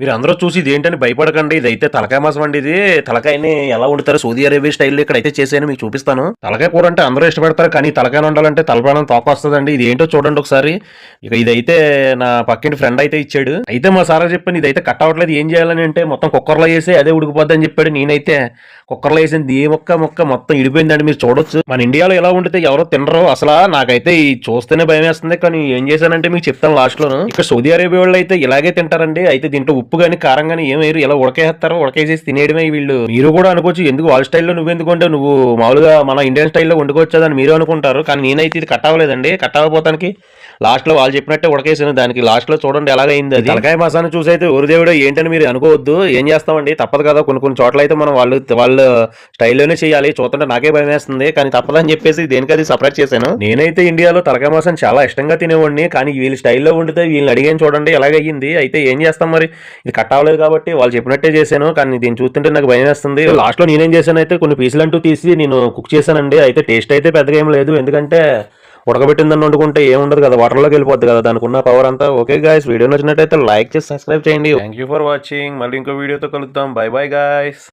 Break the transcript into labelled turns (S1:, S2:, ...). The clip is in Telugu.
S1: మీరు అందరూ చూసి ఇది భయపడకండి. ఇది అయితే తలకాయ మాసం అండి ఇది. తలకాయని ఎలా వండుతారు? సౌదీ అరేబియా స్టైల్లో ఇక్కడ అయితే చేసాను మీకు చూపిస్తాను. తలకాయ కూర అంటే అందరూ ఇష్టపడతారు కానీ తలకాయ వండాలంటే తలపడం తోక వస్తుందండి ఇది ఏంటో చూడండి ఒకసారి. ఇక ఇదైతే నా పక్కింటి ఫ్రెండ్ అయితే ఇచ్చాడు. అయితే మా సార్ చెప్పాను ఇదైతే కట్ అవ్వట్లేదు ఏం చేయాలని అంటే మొత్తం కుక్కర్లో వేసి అదే ఉడికిపోద్దని చెప్పాడు నేనైతే. కుక్కర్లో వేసింది ఏ మొక్క మొక్క మొత్తం ఇడిపోయిందండి మీరు చూడొచ్చు. మన ఇండియాలో ఎలా ఉండితే ఎవరో తినరు అసలు. నాకైతే ఈ చూస్తేనే భయం వేస్తుంది కానీ ఏం చేశానంటే మీకు చెప్తాను లాస్ట్లోను. ఇక్కడ సౌదీ అరేబియా వాళ్ళు అయితే ఇలాగే తింటారండి. అయితే దీంట్లో ఉప్పు కానీ కారం కానీ ఏం వేయరు. ఇలా ఉడకేస్తారు? ఉడకేసేసి తినేయడమే వీళ్ళు. మీరు కూడా అనుకోవచ్చు ఎందుకు వాళ్ళ స్టైల్లో నువ్వు ఎందుకంటే నువ్వు మామూలుగా మన ఇండియన్ స్టైల్లో వండుకోవచ్చు అని మీరు అనుకుంటారు. కానీ నేనైతే ఇది కట్ అవ్వలేదండి. కట్ అవ్వపోతానికి లాస్ట్లో వాళ్ళు చెప్పినట్టే ఉడకేసాను దానికి లాస్ట్లో చూడండి ఎలాగైంది అది. తలకాయ మసాను చూసి అయితే దేవుడు ఏంటని మీరు అనుకోవద్దు. ఏం చేస్తామండి? తప్పదు కదా. కొన్ని కొన్ని చోట్ల అయితే మనం వాళ్ళు వాళ్ళ స్టైల్లోనే చేయాలి. చూస్తుంటే నాకే భయం వేస్తుంది కానీ తప్పదని చెప్పేసి దేనికది సపరేట్ చేశాను. నేనైతే ఇండియాలో తలకాయ మాసం చాలా ఇష్టంగా తినేవాడిని. కానీ వీళ్ళ స్టైల్లో వండితే వీళ్ళని అడిగాను చూడండి ఎలాగయ్యింది? అయితే ఏం చేస్తాం మరి? ఇది కట్ అవ్వలేదు కాబట్టి వాళ్ళు చెప్పినట్టే చేశాను. కానీ దీన్ని చూస్తుంటే నాకు భయం వేస్తుంది లాస్ట్లో నేనేం చేశాను అయితే కొన్ని పీసులు అంటూ తీసి నేను కుక్ చేశానండి. అయితే టేస్ట్ అయితే పెద్దగా ఏం లేదు. ఎందుకంటే ఉడకబెట్టిందని వండుకుంటే ఏముండదు కదా వాటర్లోకి వెళ్ళిపోద్ది కదా దానికి ఉన్న పవర్ అంతా. ఓకే గాయస్ వీడియో నచ్చినట్టయితే లైక్ చేసి సబ్స్క్రైబ్ చేయండి. థ్యాంక్ యూ ఫర్ వాచింగ్ మళ్ళీ ఇంకో వీడియోతో కలుద్దాం. By by guys